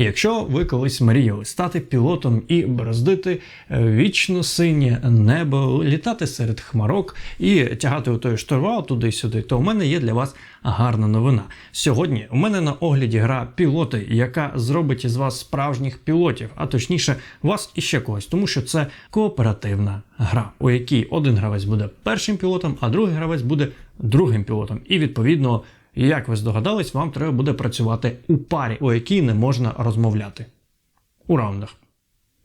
Якщо ви колись мріяли стати пілотом і бороздити е, вічно синє небо, літати серед хмарок і тягати у той штурвал туди-сюди, то у мене є для вас гарна новина. Сьогодні у мене на огляді гра пілоти, яка зробить із вас справжніх пілотів, а точніше вас і ще когось, тому що це кооперативна гра, у якій один гравець буде першим пілотом, а другий гравець буде другим пілотом. І відповідно. І як ви здогадались, вам треба буде працювати у парі, у якій не можна розмовляти. У раундах.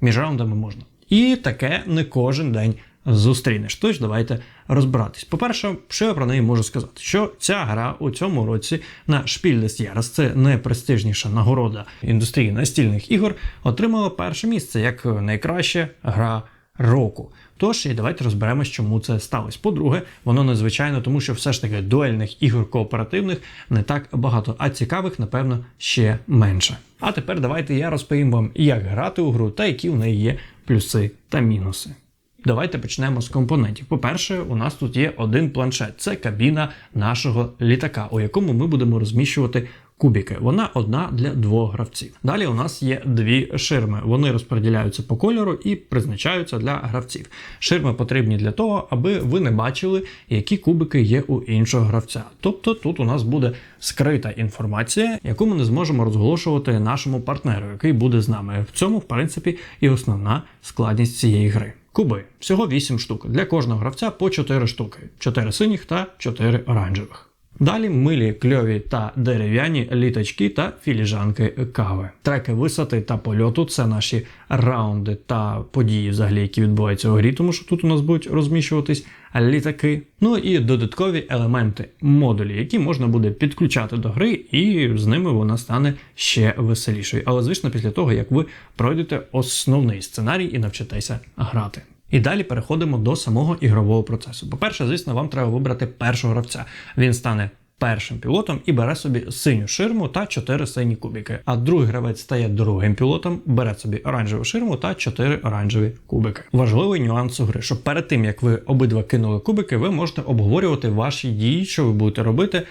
Між раундами можна. І таке не кожен день зустрінеш. Тож давайте розбиратись. По-перше, що я про неї можу сказати? Що ця гра у цьому році на Spiel des це найпрестижніша нагорода індустрії настільних ігор, отримала перше місце як найкраща гра року. Тож і давайте розберемось, чому це сталося. По-друге, воно надзвичайно, тому що все ж таки дуельних ігор кооперативних не так багато, а цікавих, напевно, ще менше. А тепер давайте я розповім вам, як грати у гру та які в неї є плюси та мінуси. Давайте почнемо з компонентів. По-перше, у нас тут є один планшет. Це кабіна нашого літака, у якому ми будемо розміщувати кубики. Вона одна для двох гравців. Далі у нас є дві ширми. Вони розподіляються по кольору і призначаються для гравців. Ширми потрібні для того, аби ви не бачили, які кубики є у іншого гравця. Тобто тут у нас буде скрита інформація, яку ми не зможемо розголошувати нашому партнеру, який буде з нами. В цьому, в принципі, і основна складність цієї гри. Куби всього 8 штук. Для кожного гравця по 4 штуки: 4 синіх та 4 оранжевих. Далі милі, кльові та дерев'яні літачки та філіжанки кави. Треки висоти та польоту це наші раунди та події, взагалі, які відбуваються у грі, тому що тут у нас будуть розміщуватись літаки. Ну і додаткові елементи модулі, які можна буде підключати до гри, і з ними вона стане ще веселішою. Але звісно, після того як ви пройдете основний сценарій і навчитеся грати. І далі переходимо до самого ігрового процесу. По-перше, звісно, вам треба вибрати першого гравця. Він стане першим пілотом і бере собі синю ширму та 4 сині кубики. А другий гравець стає другим пілотом, бере собі оранжеву ширму та 4 оранжеві кубики. Важливий нюанс у гри, що перед тим як ви обидва кинули кубики, ви можете обговорювати ваші дії, що ви будете робити,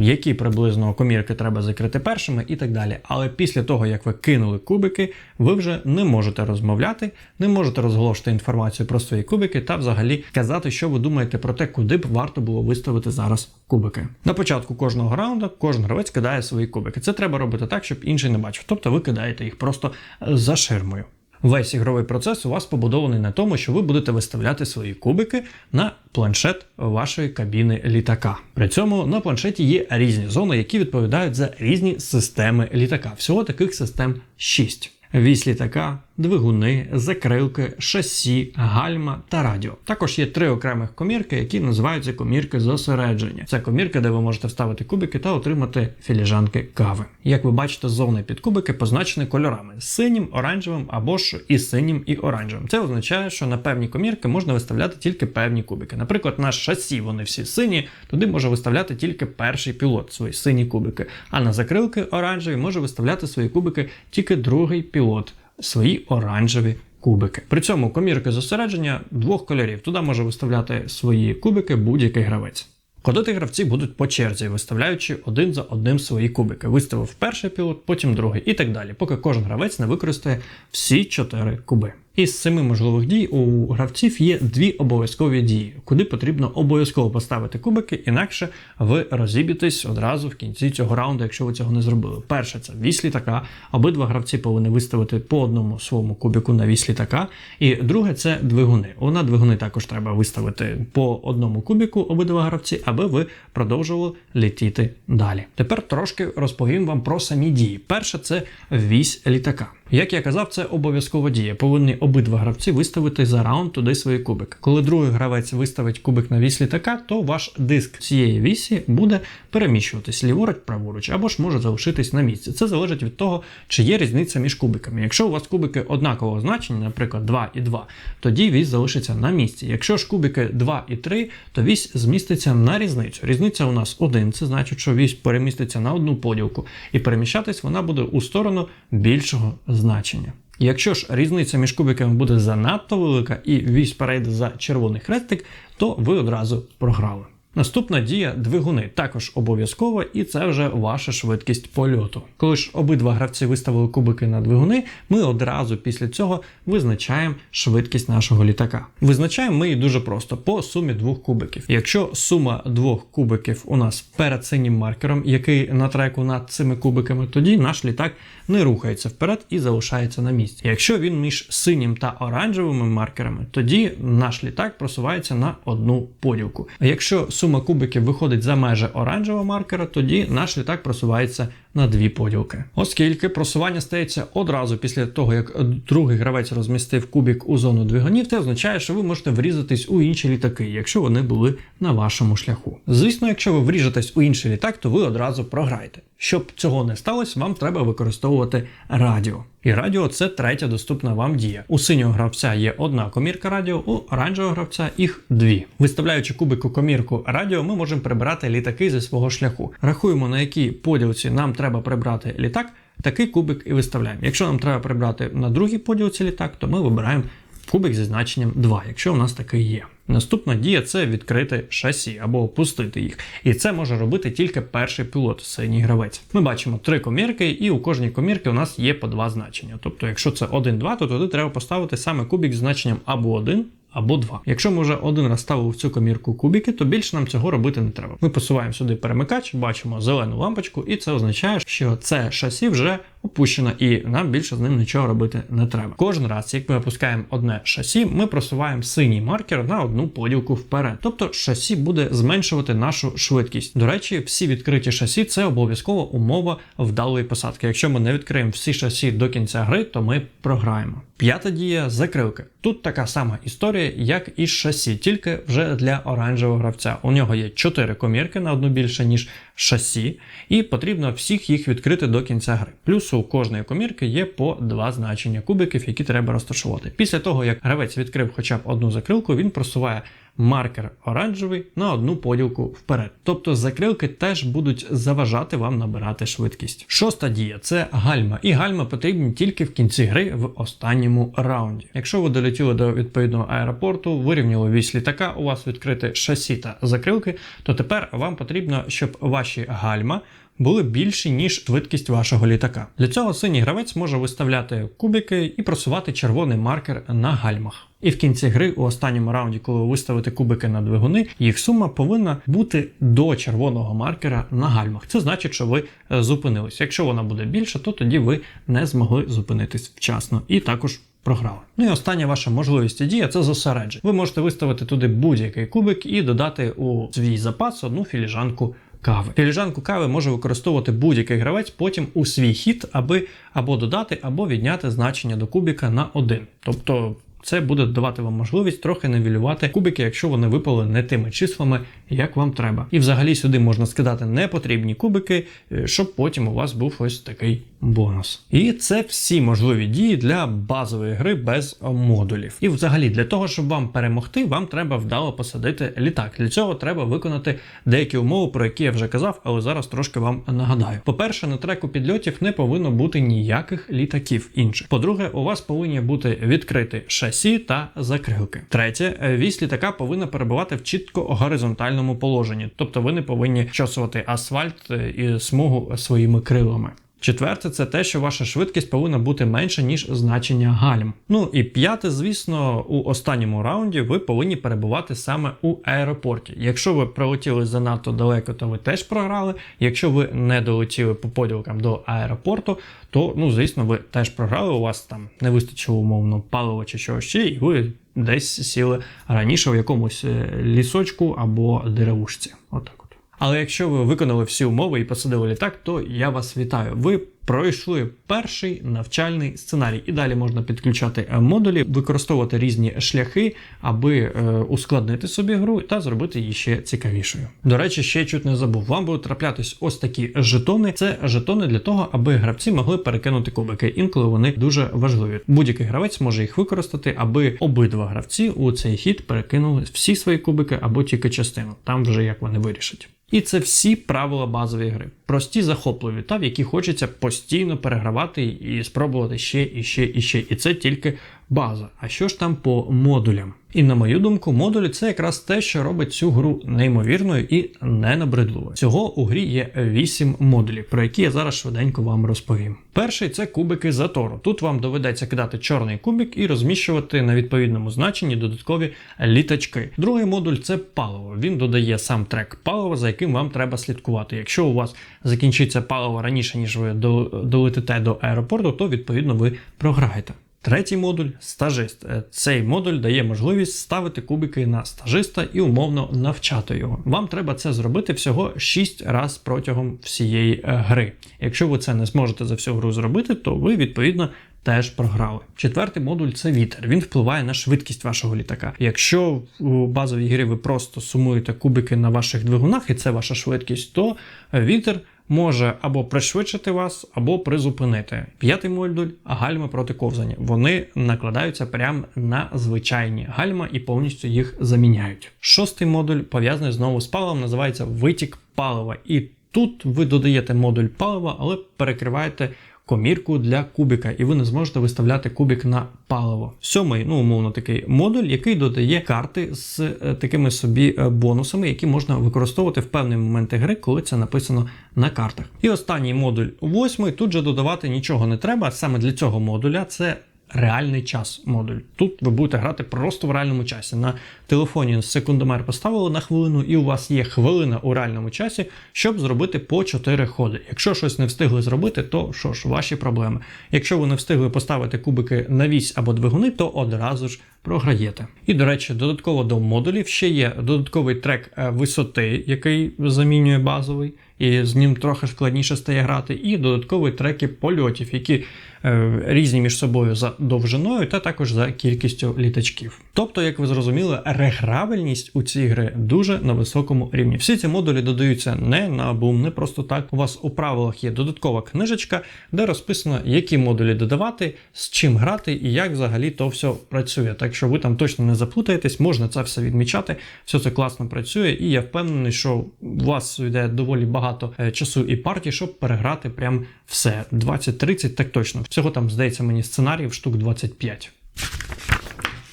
які приблизно комірки треба закрити першими і так далі. Але після того, як ви кинули кубики, ви вже не можете розмовляти, не можете розголошувати інформацію про свої кубики та взагалі казати, що ви думаєте про те, куди б варто було виставити зараз кубики. На початку кожного раунду кожен гравець кидає свої кубики. Це треба робити так, щоб інший не бачив. Тобто ви кидаєте їх просто за ширмою. Весь ігровий процес у вас побудований на тому, що ви будете виставляти свої кубики на планшет вашої кабіни літака. При цьому на планшеті є різні зони, які відповідають за різні системи літака. Всього таких систем 6. Вісь літака, двигуни, закрилки, шасі, гальма та радіо. Також є три окремих комірки, які називаються комірки зосередження. Це комірки, де ви можете вставити кубики та отримати філіжанки кави. Як ви бачите, зони під кубики позначені кольорами синім, оранжевим або ж і синім, і оранжевим. Це означає, що на певні комірки можна виставляти тільки певні кубики. Наприклад, на шасі вони всі сині, туди може виставляти тільки перший пілот свої сині кубики. А на закрилки оранжеві може виставляти свої кубики тільки другий пілот свої оранжеві кубики. При цьому комірки зосередження двох кольорів. Туди може виставляти свої кубики будь-який гравець. Ходити гравці будуть по черзі, виставляючи один за одним свої кубики. Виставив перший пілот, потім другий і так далі, поки кожен гравець не використає всі чотири куби. Із семи можливих дій у гравців є дві обов'язкові дії, куди потрібно обов'язково поставити кубики, інакше ви розіб'єтесь одразу в кінці цього раунду, якщо ви цього не зробили. Перше це вісь літака. Обидва гравці повинні виставити по одному своєму кубику на вісь літака. І друге це двигуни. У на двигуни також треба виставити по одному кубіку обидва гравці, аби ви продовжували летіти далі. Тепер трошки розповім вам про самі дії. Перше це вісь літака. Як я казав, це обов'язкова дія. Повинні обидва гравці виставити за раунд туди свої кубики. Коли другий гравець виставить кубик на вісь літака, то ваш диск цієї вісі буде переміщуватись ліворуч, праворуч, або ж може залишитись на місці. Це залежить від того, чи є різниця між кубиками. Якщо у вас кубики однакового значення, наприклад, 2 і 2, тоді вісь залишиться на місці. Якщо ж кубики 2 і 3, то вісь зміститься на різницю. Різниця у нас 1, це значить, що вісь переміститься на одну поділку, і переміщатись вона буде у сторону більшого значення. Якщо ж різниця між кубиками буде занадто велика і вісь перейде за червоний хрестик, то ви одразу програли. Наступна дія двигуни також обов'язково, і це вже ваша швидкість польоту. Коли ж обидва гравці виставили кубики на двигуни, ми одразу після цього визначаємо швидкість нашого літака. Визначаємо ми її дуже просто по сумі двох кубиків. Якщо сума двох кубиків у нас перед синім маркером, який на треку над цими кубиками, тоді наш літак не рухається вперед і залишається на місці. Якщо він між синім та оранжевими маркерами, тоді наш літак просувається на одну поділку. А якщо сума кубиків виходить за межі оранжевого маркера, тоді наш літак просувається на дві поділки. Оскільки просування стається одразу після того, як другий гравець розмістив кубік у зону двигунів, це означає, що ви можете врізатись у інші літаки, якщо вони були на вашому шляху. Звісно, якщо ви вріжетесь у інший літак, то ви одразу програєте. Щоб цього не сталося, вам треба використовувати радіо. І радіо це третя доступна вам дія. У синього гравця є одна комірка радіо, у оранжевого гравця їх дві. Виставляючи кубик у комірку радіо, ми можемо прибирати літаки зі свого шляху. Рахуємо, на якій поділці нам треба прибрати літак. Такий кубик і виставляємо. Якщо нам треба прибрати на другій поділці літак, то ми вибираємо кубик зі значенням 2, якщо у нас такий є. Наступна дія це відкрити шасі або опустити їх. І це може робити тільки перший пілот, синій гравець. Ми бачимо три комірки, і у кожній комірці у нас є по два значення. Тобто, якщо це 1-2, то туди треба поставити саме кубик з значенням або 1, або 2. Якщо ми вже один раз ставили в цю комірку кубики, то більше нам цього робити не треба. Ми посуваємо сюди перемикач, бачимо зелену лампочку, і це означає, що це шасі вже опущено, і нам більше з ним нічого робити не треба. Кожен раз, як ми опускаємо одне шасі, ми просуваємо синій маркер на одну поділку вперед. Тобто шасі буде зменшувати нашу швидкість. До речі, всі відкриті шасі це обов'язково умова вдалої посадки. Якщо ми не відкриємо всі шасі до кінця гри, то ми програємо. П'ята дія закрилки. Тут така сама історія, як і шасі, тільки вже для оранжевого гравця. У нього є 4 комірки на одну більше, ніж шасі, і потрібно всіх їх відкрити до кінця гри. Плюс у кожної комірки є по два значення кубиків, які треба розташувати. Після того, як гравець відкрив хоча б одну закрилку, він просуває маркер оранжевий на одну поділку вперед. Тобто закрилки теж будуть заважати вам набирати швидкість. Шоста дія це гальма, і гальма потрібні тільки в кінці гри в останньому раунді. Якщо ви долетіли до відповідного аеропорту, вирівняли вісь літака, у вас відкрите шасі та закрилки, то тепер вам потрібно, щоб ваші гальма були більші, ніж швидкість вашого літака. Для цього синій гравець може виставляти кубики і просувати червоний маркер на гальмах. І в кінці гри, у останньому раунді, коли ви виставите кубики на двигуни, їх сума повинна бути до червоного маркера на гальмах. Це значить, що ви е, зупинились. Якщо вона буде більша, то тоді ви не змогли зупинитись вчасно і також. Програли. Ну і остання ваша можливість дія це зосередження. Ви можете виставити туди будь-який кубик і додати у свій запас одну філіжанку кави. Філіжанку кави може використовувати будь-який гравець потім у свій хід, аби або додати, або відняти значення до кубіка на один. Тобто це буде давати вам можливість трохи невілювати кубики, якщо вони випали не тими числами, як вам треба. І взагалі сюди можна скидати непотрібні кубики, е, щоб потім у вас був ось такий бонус. І це всі можливі дії для базової гри без модулів. І взагалі, для того, щоб вам перемогти, вам треба вдало посадити літак. Для цього треба виконати деякі умови, про які я вже казав, але зараз трошки вам нагадаю. По-перше, на треку підльотів не повинно бути ніяких літаків інших. По-друге, у вас повинні бути відкриті шасі та закрилки. Третє, вісь літака повинна перебувати в чітко горизонтальному положенні, тобто ви не повинні чосувати асфальт і смугу своїми крилами. Четверте, це те, що ваша швидкість повинна бути менша, ніж значення гальм. Ну і п'яте, звісно, у останньому раунді ви повинні перебувати саме у аеропорті. Якщо ви прилетіли занадто далеко, то ви теж програли. Якщо ви не долетіли по поділкам до аеропорту, то ну, звісно, ви теж програли. У вас там не вистачило умовно палива чи чогось ще, і ви десь сіли раніше в якомусь е, лісочку або деревушці. Отак. Але якщо ви виконали всі умови і посадили літак, то я вас вітаю. Ви пройшли перший навчальний сценарій, і далі можна підключати е, модулі, використовувати різні шляхи, аби е, ускладнити собі гру та зробити її ще цікавішою. До речі, ще чуть не забув. Вам будуть траплятись ось такі жетони. Це жетони для того, аби гравці могли перекинути кубики. Інколи вони дуже важливі. Будь-який гравець може їх використати, аби обидва гравці у цей хід перекинули всі свої кубики або тільки частину. Там вже як вони вирішать. І це всі правила базової гри. Прості захопливі, та в які хочеться постійно перегравати і спробувати ще і ще і ще. І це тільки база. А що ж там по модулям? І на мою думку, модулі це якраз те, що робить цю гру неймовірною і ненабридливою. Всього у грі є 8 модулів, про які я зараз швиденько вам розповім. Перший це кубики затору. Тут вам доведеться кидати чорний кубик і розміщувати на відповідному значенні додаткові літачки. Другий модуль це паливо. Він додає сам трек палива, за яким вам треба слідкувати. Якщо у вас закінчиться паливо раніше, ніж ви до- долетите до аеропорту, то відповідно ви програєте. Третій модуль стажист. Е, Цей модуль дає можливість ставити кубики на стажиста і умовно навчати його. Вам треба це зробити всього 6 разів протягом всієї е, гри. Якщо ви це не зможете за всю гру зробити, то ви відповідно. Теж програли. Четвертий модуль це вітер. Він впливає на швидкість вашого літака. Якщо у базовій грі ви просто сумуєте кубики на ваших двигунах, і це ваша швидкість, то вітер може або пришвидшити вас, або призупинити. П'ятий модуль гальми проти ковзання. Вони накладаються прямо на звичайні гальма і повністю їх заміняють. Шостий модуль пов'язаний знову з паливом, називається витік палива. І тут ви додаєте модуль палива, але перекриваєте. Комірку для кубика, і ви не зможете виставляти кубик на паливо. Сьомий, ну умовно, такий модуль, який додає карти з е, такими собі е, бонусами, які можна використовувати в певні моменти гри, коли це написано на картах. І останній модуль восьмий. Тут же додавати нічого не треба. Саме для цього модуля це реальний час модуль. Тут ви будете грати просто в реальному часі. На телефоні секундомер поставили на хвилину, і у вас є хвилина у реальному часі, щоб зробити по 4 ходи. Якщо щось не встигли зробити, то що ж, ваші проблеми. Якщо ви не встигли поставити кубики на вісь або двигуни, то одразу ж програєте. І, до речі, додатково до модулів ще є додатковий трек е, висоти, який замінює базовий, і з ним трохи складніше стає грати, і додаткові треки польотів, які е, різні між собою за довжиною та також за кількістю літачків. Тобто, як ви зрозуміли, реграбельність у цій гри дуже на високому рівні. Всі ці модулі додаються не на бум, не просто так. У вас у правилах є додаткова книжечка, де розписано, які модулі додавати, з чим грати і як взагалі то все працює. Так що ви там точно не заплутаєтесь, можна це все відмічати. Все це класно працює, і я впевнений, що у вас йде доволі багато е, часу і партій, щоб переграти прям все. 20-30, так точно. Всього там, здається, мені сценаріїв штук 25.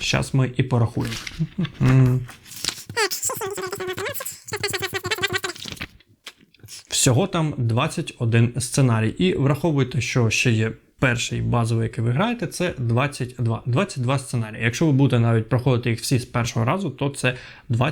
Зараз ми і порахуємо. Всього там 21 сценарій. І враховуйте, що ще є перший базовий, який ви граєте, це 22. 22 сценарії. Якщо ви будете навіть проходити їх всі з першого разу, то це 22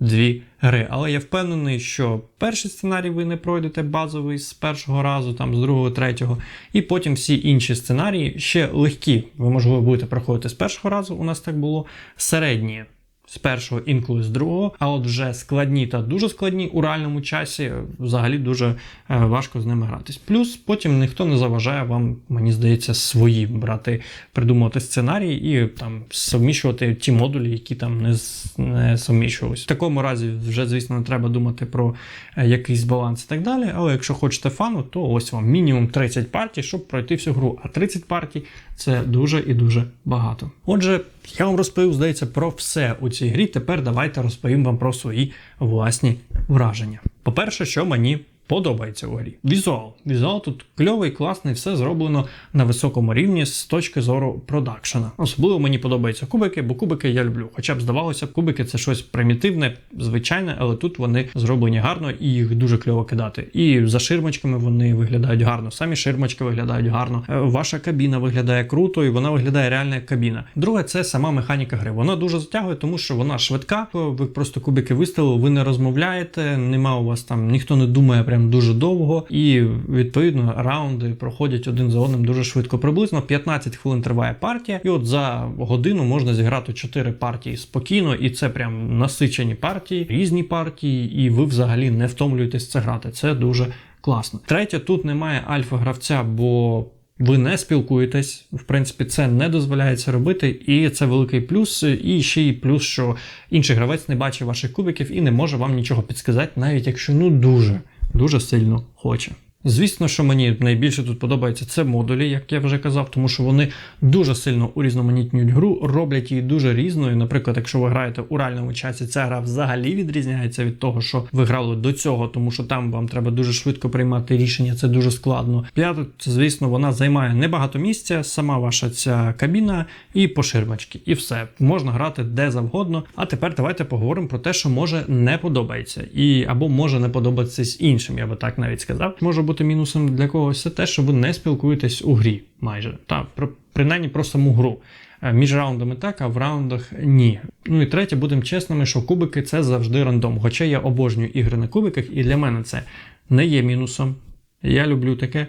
гри. Але я впевнений, що перший сценарій ви не пройдете базовий з першого разу, там з другого, третього, і потім всі інші сценарії ще легкі. Ви можливо будете проходити з першого разу. У нас так було середні з першого, інколи з другого, а от вже складні та дуже складні у реальному часі взагалі дуже е, важко з ними гратись. Плюс потім ніхто не заважає вам, мені здається, свої брати, придумувати сценарії і там совміщувати ті модулі, які там не, не совміщувалися. В такому разі вже, звісно, не треба думати про е, якийсь баланс і так далі. Але якщо хочете фану, то ось вам мінімум 30 партій, щоб пройти всю гру. А 30 партій це дуже і дуже багато. Отже, я вам розповів, здається, про все у цій грі. Тепер давайте розповім вам про свої власні враження. По-перше, що мені подобається у грі. Візуал. Візуал тут кльовий, класний, все зроблено на високому рівні з точки зору продакшена. Особливо мені подобаються кубики, бо кубики я люблю. Хоча б здавалося, кубики це щось примітивне, звичайне, але тут вони зроблені гарно і їх дуже кльово кидати. І за ширмочками вони виглядають гарно. Самі ширмочки виглядають гарно. Е, Ваша кабіна виглядає круто, і вона виглядає реально як кабіна. Друге, це сама механіка гри. Вона дуже затягує, тому що вона швидка. Ви просто кубики виставили, ви не розмовляєте, нема у вас там, ніхто не думає прям дуже довго, і відповідно раунди проходять один за одним дуже швидко. Приблизно 15 хвилин триває партія, і от за годину можна зіграти 4 партії спокійно, і це прям насичені партії, різні партії, і ви взагалі не втомлюєтесь це грати. Це дуже класно. Третє, тут немає альфа-гравця, бо ви не спілкуєтесь, в принципі, це не дозволяється робити, і це великий плюс. І ще й плюс, що інший гравець не бачить ваших кубиків і не може вам нічого підсказати, навіть якщо ну дуже, дуже сильно хоче. Звісно, що мені найбільше тут подобається це модулі, як я вже казав, тому що вони дуже сильно урізноманітнюють гру, роблять її дуже різною. Наприклад, якщо ви граєте у реальному часі, ця гра взагалі відрізняється від того, що ви грали до цього, тому що там вам треба дуже швидко приймати рішення, це дуже складно. П'яте, звісно, вона займає небагато місця, сама ваша ця кабіна і поширмачки, і все можна грати де завгодно. А тепер давайте поговоримо про те, що може не подобається, і або може не подобатися іншим, я би так навіть сказав. Може бути мінусом для когось це те, що ви не спілкуєтесь у грі майже та принаймні про саму гру. Е, Між раундами так, а в раундах ні. Ну і третє, будемо чесними, що кубики це завжди рандом. Хоча я обожнюю ігри на кубиках, і для мене це не є мінусом. Я люблю таке.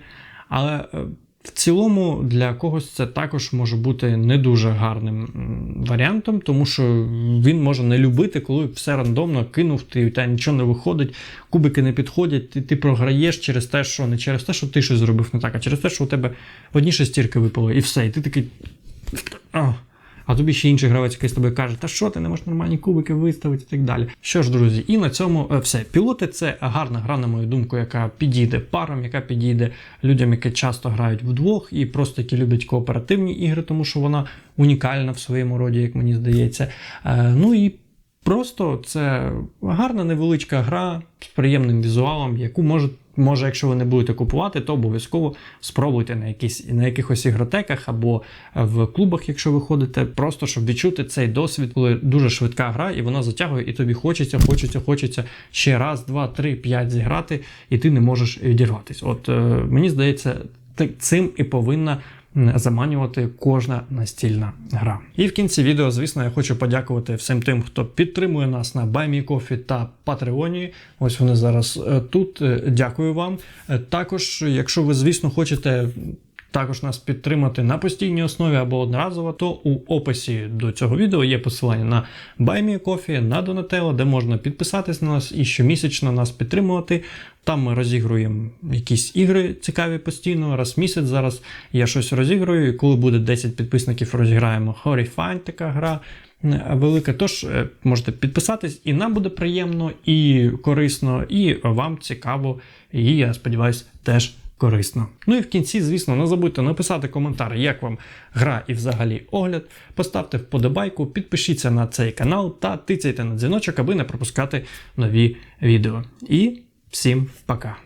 Але е, в цілому для когось це також може бути не дуже гарним варіантом, тому що він може не любити, коли все рандомно кинув, ти у тебе нічого не виходить, кубики не підходять, ти, ти програєш через те, що не через те, що ти щось зробив не так, а через те, що у тебе одні шестірки випали, і все. І ти такий. А, а тобі ще інший гравець, який з тобою каже, та що ти не можеш нормальні кубики виставити і так далі. Що ж, друзі, і на цьому е, все. Пілоти це гарна гра, на мою думку, яка підійде парам, яка підійде людям, які часто грають вдвох, і просто які люблять кооперативні ігри, тому що вона унікальна в своєму роді, як мені здається. Е, ну і Просто це гарна невеличка гра з приємним візуалом, яку може, може, якщо ви не будете купувати, то обов'язково спробуйте на, якісь, на якихось ігротеках або в клубах, якщо ви ходите, просто щоб відчути цей досвід, коли дуже швидка гра, і вона затягує, і тобі хочеться, хочеться, хочеться ще раз, два, три, п'ять зіграти, і ти не можеш відірватись. От е, мені здається, цим і повинна заманювати кожна настільна гра. І в кінці відео, звісно, я хочу подякувати всім тим, хто підтримує нас на BuyMeCoffee та Патреоні. Ось вони зараз е, тут. Е, Дякую вам. Е, Також, якщо ви, звісно, хочете. Також нас підтримати на постійній основі або одноразово, то у описі до цього відео є посилання на BuyMeCoffee, на Donatello, де можна підписатись на нас і щомісячно нас підтримувати. Там ми розігруємо якісь ігри цікаві постійно. Раз в місяць зараз я щось розіграю, і коли буде 10 підписників, розіграємо Horrifying, така гра е, велика. Тож е, можете підписатись, і нам буде приємно, і корисно, і вам цікаво, і я сподіваюся, теж корисно. Ну і в кінці, звісно, не забудьте написати коментар, як вам гра і взагалі огляд. Поставте вподобайку, підпишіться на цей канал та тицяйте на дзвіночок, аби не пропускати нові відео. І всім пока!